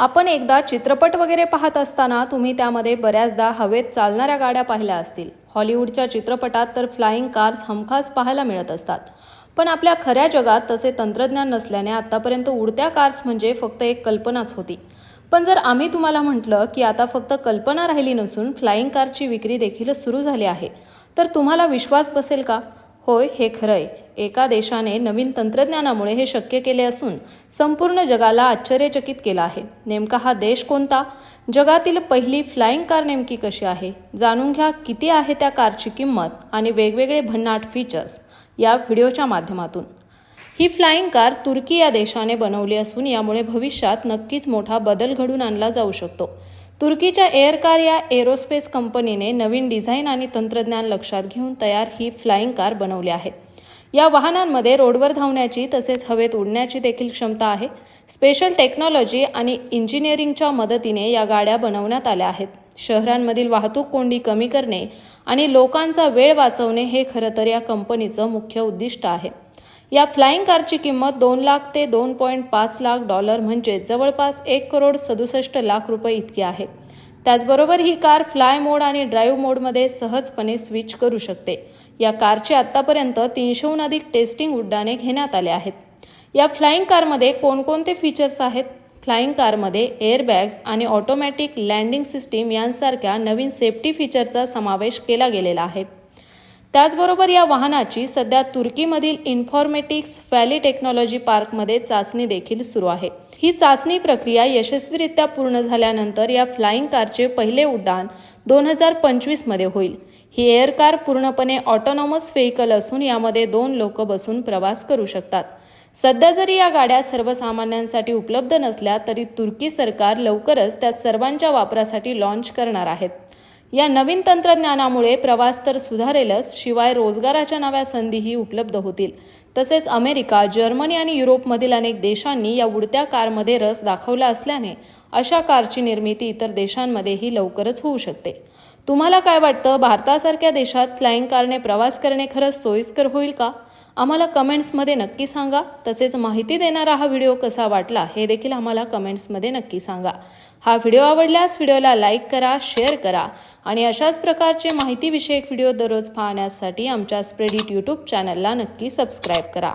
आपण एकदा चित्रपट वगैरे पाहत असताना तुम्ही त्यामध्ये बऱ्याचदा हवेत चालणाऱ्या गाड्या पाहिल्या असतील. हॉलिवूडच्या चित्रपटात तर फ्लाईंग कार्स हमखास पाहायला मिळत असतात. पण आपल्या खऱ्या जगात तसे तंत्रज्ञान नसल्याने आतापर्यंत उडत्या कार्स म्हणजे फक्त एक कल्पनाच होती. पण जर आम्ही तुम्हाला म्हटलं की आता फक्त कल्पना राहिली नसून फ्लाइंग कारची विक्री देखील सुरू झाली आहे तर तुम्हाला विश्वास बसेल का? होय हे खरं आहे एका देशाने नवीन तंत्रज्ञानामुळे हे शक्य केले असून संपूर्ण जगाला आश्चर्यचकित केलं आहे. नेमका हा देश कोणता? जगातील पहिली फ्लाईंग कार नेमकी कशी आहे? जाणून घ्या किती आहे त्या कारची किंमत आणि वेगवेगळे भन्नाट फीचर्स या व्हिडिओच्या माध्यमातून. ही फ्लाईंग कार तुर्की या देशाने बनवली असून यामुळे भविष्यात नक्कीच मोठा बदल घडून आणला जाऊ शकतो. तुर्कीच्या एअर कार या एरोस्पेस कंपनीने नवीन डिझाईन आणि तंत्रज्ञान लक्षात घेऊन तयार ही फ्लाईंग कार बनवली आहे. या वाहनांमध्ये रोडवर धावण्याची तसेच हवेत उडण्याची देखील क्षमता आहे. स्पेशल टेक्नॉलॉजी आणि इंजिनिअरिंगच्या मदतीने या गाड्या बनवण्यात आल्या आहेत. शहरांमधील वाहतूक कोंडी कमी करणे आणि लोकांचा वेळ वाचवणे हे खरं तर या कंपनीचं मुख्य उद्दिष्ट आहे. या फ्लाइंग कारची किंमत दोन लाख ते दोन पॉईंट पाच लाख डॉलर म्हणजे जवळपास एक करोड सदुसष्ट लाख रुपये इतकी आहे. त्याचबरोबर ही कार फ्लाय मोड आणि ड्राईव्ह मोडमध्ये सहजपणे स्विच करू शकते. या कारचे आत्तापर्यंत तीनशेहून अधिक टेस्टिंग उड्डाणे घेण्यात आले आहेत. या फ्लाईंग कारमध्ये कोणकोणते फीचर्स आहेत? फ्लाईंग कारमध्ये एअरबॅग्स आणि ऑटोमॅटिक लँडिंग सिस्टीम यांसारख्या नवीन सेफ्टी फीचरचा समावेश केला गेलेला आहे. त्याचबरोबर या वाहनाची सध्या तुर्कीमधील इन्फॉर्मेटिक्स व्हॅली टेक्नॉलॉजी पार्कमध्ये चाचणी देखील सुरू आहे. ही चाचणी प्रक्रिया यशस्वीरित्या पूर्ण झाल्यानंतर या फ्लाईंग कारचे पहिले उड्डाण दोन हजार पंचवीसमध्ये होईल. ही एअर कार पूर्णपणे ऑटोनॉमस व्हेकल असून यामध्ये दोन लोक बसून प्रवास करू शकतात. सध्या जरी या गाड्या सर्वसामान्यांसाठी उपलब्ध नसल्या तरी तुर्की सरकार लवकरच त्या सर्वांच्या वापरासाठी लॉन्च करणार आहेत. या नवीन तंत्रज्ञानामुळे प्रवास तर सुधारेलच शिवाय रोजगाराच्या नव्या संधीही उपलब्ध होतील. तसेच अमेरिका जर्मनी आणि युरोपमधील अनेक देशांनी या उडत्या कारमध्ये रस दाखवला असल्याने अशा कारची निर्मिती इतर देशांमध्येही लवकरच होऊ शकते. तुम्हाला काय वाटतं? भारतासारख्या देशात फ्लाईंग कारने प्रवास करणे खरंच सोयीस्कर होईल का? आम्हाला कमेंट्समध्ये नक्की सांगा. तसेच माहिती देणारा हा व्हिडिओ कसा वाटला हे देखील आम्हाला कमेंट्समध्ये नक्की सांगा. हा व्हिडिओ आवडल्यास व्हिडिओला लाईक करा शेअर करा आणि अशाच प्रकारचे माहितीविषयक व्हिडिओ दररोज पाहण्यासाठी आमच्या स्प्रेडिट यूट्यूब चॅनलला नक्की सबस्क्राईब करा.